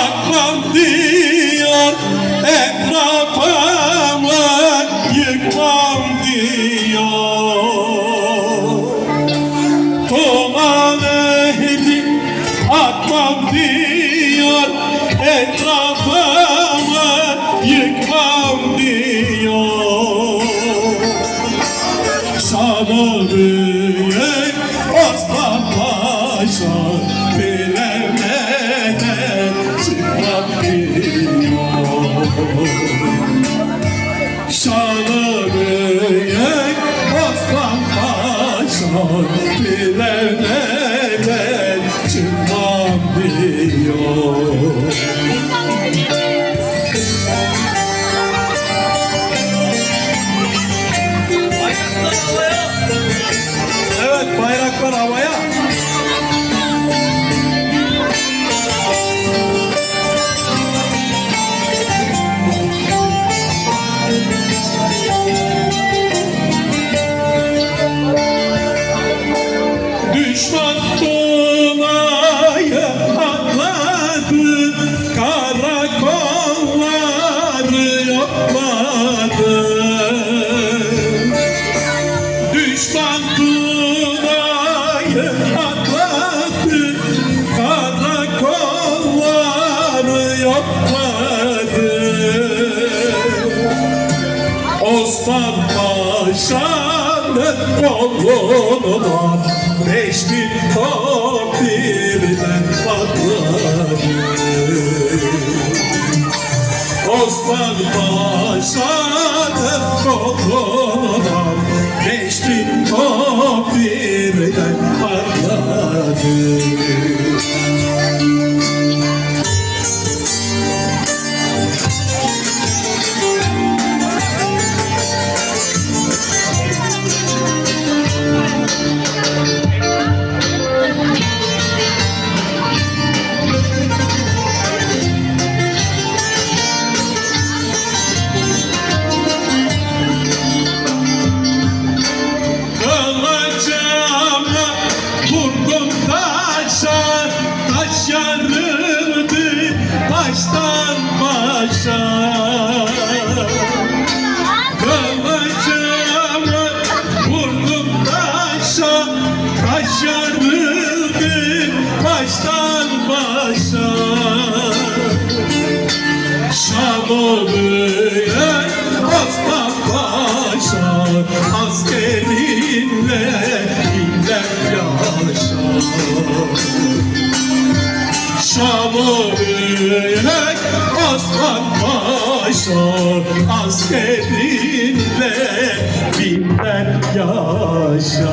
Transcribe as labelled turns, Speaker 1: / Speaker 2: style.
Speaker 1: Akmam diyor etrafıma yıkmam diyor. Tuğan ehli atmam diyor etrafıma yıkmam 나와야 Osman Paşa'nın kolundan Beş bin patladı Osman Paşa'nın Taş yarıldı baştan başa. Şam'ı büyük Osman Paşa. Askerinle inler yaşa. Şam'ı büyük Osman Paşa. Askerinle binler yaşa